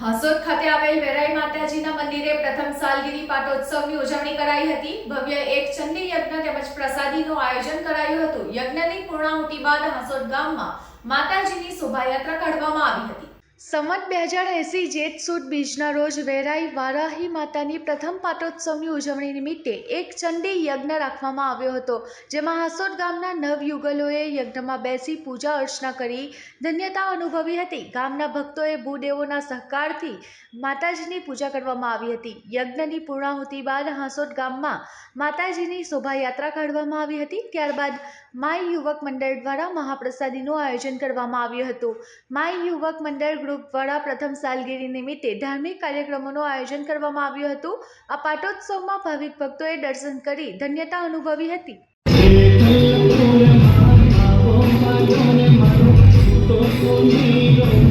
હાસોદ ખાતે આવેલ વેરાઈ માતાજીના મંદિરે પ્રથમ સાલગીરી પાટોત્સવની ઉજવણી કરાઈ હતી. ભવ્ય એક ચંડી યજ્ઞ તેમજ પ્રસાદીનું આયોજન કરાયું હતું. યજ્ઞની પૂર્ણાહુતિ બાદ હસોદ ગામમાં માતાજીની શોભાયાત્રા કાઢવામાં આવી હતી. સંમત બે હજાર એંસી જેઠ સુદ બીજના રોજ વેરાઈ વારાહી માતાની પ્રથમ પાટોત્સવની ઉજવણી નિમિત્તે એક ચંડી યજ્ઞ રાખવામાં આવ્યો હતો, જેમાં હાસોદ ગામના નવયુગલોએ યજ્ઞમાં બેસી પૂજા અર્ચના કરી, ધન્યતા અનુભવી હતી. ગામના ભક્તોએ ભૂદેવોના સહકારથી માતાજીની પૂજા કરવામાં આવી હતી. યજ્ઞની પૂર્ણાહુતિ બાદ હાંસોદ ગામમાં માતાજીની શોભાયાત્રા કાઢવામાં આવી હતી. ત્યારબાદ માય યુવક મંડળ દ્વારા મહાપ્રસાદીનું આયોજન કરવામાં આવ્યું હતું. માય યુવક મંડળ ગ્રુપ દ્વારા પ્રથમ સાલગીરી નિમિત્તે ધાર્મિક કાર્યક્રમોનું આયોજન કરવામાં આવ્યું હતું. આ પાટોત્સવમાં ભાવિક ભક્તોએ દર્શન કરી ધન્યતા અનુભવી હતી. તો